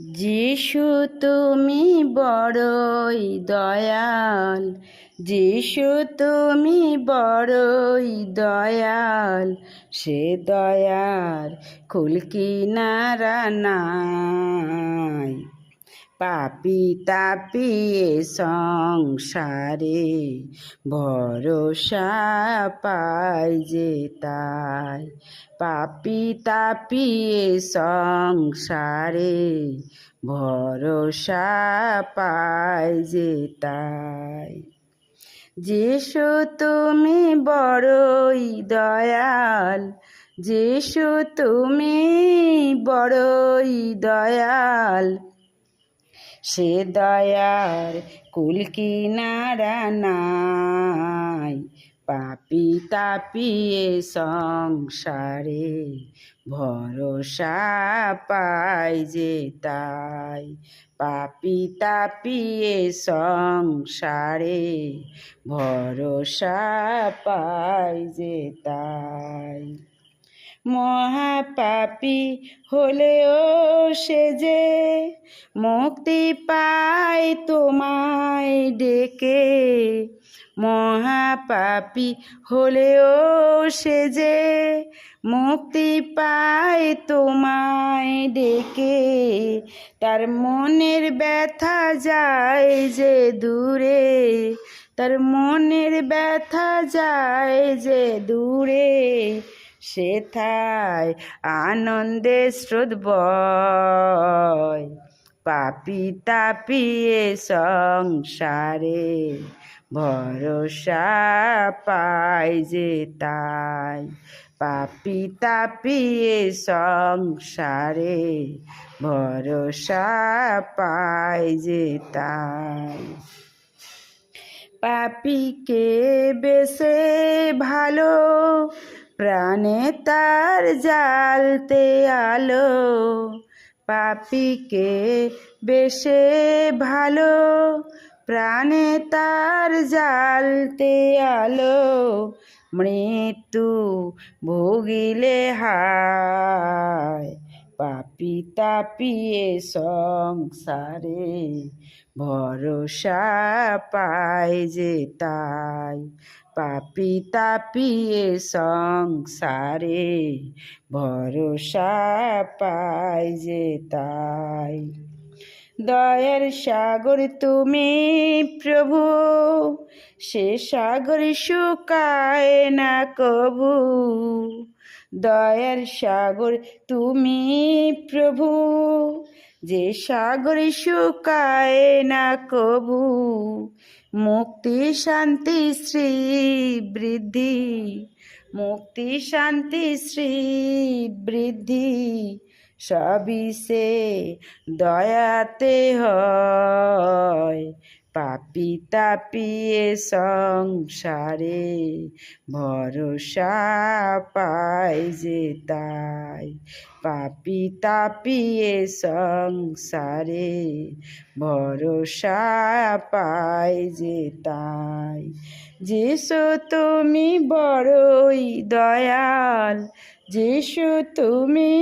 যিশু তুমি বড়ই দয়াল যিশু তুমি বড়ই দয়াল সে দয়ার খুলকি নারা নাই। পাপি তাপিয়ে সংসারে, ভরসা পাই যে তাই। পাপি তাপিয়ে সংসারে, ভরসা পাই যে তাই। যিশু তুমি বড়ই দয়াল যিশু তুমি বড়ই দয়াল সে দয়ার কুল কিনারা নাই। পাপি তাপিয়ে সংসারে ভরসা পাই যে তাই। পাপি তাপিয়ে সংসারে ভরসা পাই যে তাই। মহাপাপী হলেও সে যে মুক্তি পায় তোমায় ডেকে। মহাপাপী হলেও সে যে মুক্তি পায় তোমায় ডেকে। তার মনের ব্যথা যায় যে দূরে, তার মনের ব্যথা যায় যে দূরে। সেথায় আনন্দে স্রোত বয়। পাপি তাপিয়ে সংসারে ভরসা পাই যে তাই। পাপি তাপিয়ে সংসারে ভরসা পাই যে তাই। পাপিকে বেশে ভালো প্রাণে তার জালতে আলো, পাপিকে বেশে ভালো, প্রাণে তার জালতে আলো, মৃত্যু ভোগিলে হায়, পাপি তাপিয়ে সংসারে ভরসা পায় যে তাই। পাপি তাপিয়ে সংসারে ভরসা পাই যে তাই। দয়ার সাগর তুমি প্রভু, সে সাগর শুকায় না কবু। দয়ার সাগর, তুমি প্রভু। যে সাগর শুকায় না কবু, মুক্তি, শান্তি, শ্রী বৃদ্ধি। মুক্তি, শান্তি, শ্রী বৃদ্ধি, সবই সে দয়াতে হয়। পাপি তাপিয়ে সংসারে, ভরসা পাই যে তাই। পাপি তাপিয়ে সংসারে, ভরসা পাই যে তাই। যিশু, তুমি বড়ই দয়াল, যিশু, তুমি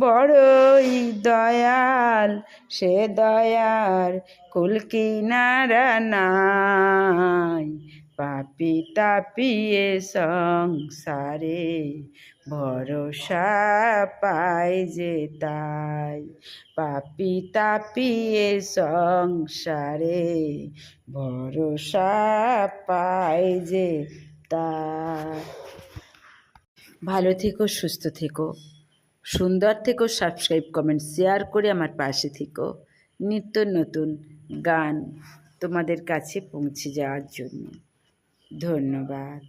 বড়ই দয়াল, সে দয়ার কুল কিনারা নাই। পাপি তাপিয়ে সংসারে ভরসা পাই যে তাই। পাপি তাপিয়ে সংসারে ভরসা পাই যে তাই। ভালো থেকো, সুস্থ থেকো। সুন্দর থেকো সাবস্ক্রাইব কমেন্ট শেয়ার করে আমার পাশে থেকো। নিত্য নতুন গান তোমাদের কাছে পৌঁছে যাওয়ার জন্য। ধন্যবাদ।